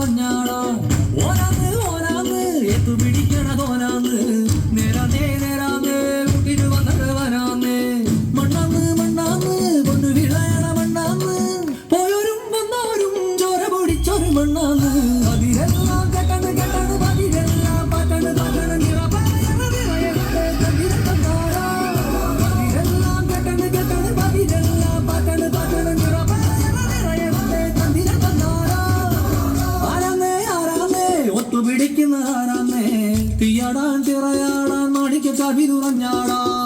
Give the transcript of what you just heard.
തന്നാടാ ഓനാന്ന് ഓനാന്ന് എത്തു പിടിക്കണതോനാന്ന് നേരാന്നേ നേരാന്നേ വന്നത് വന്നവനാന്ന് മണ്ണാന്ന് മണ്ണാന്ന് കൊണ്ടു വിളയണ മണ്ണാന്ന്. പോയോരും വന്നവരും ചോര പൊടിച്ചൊരു മണ്ണാന്ന്. അതിരെല്ലാം ആരാന്നേ? തീയാടാൻ തിറയാടാൻ മടിക്ക് കവി തുറഞ്ഞാടാ.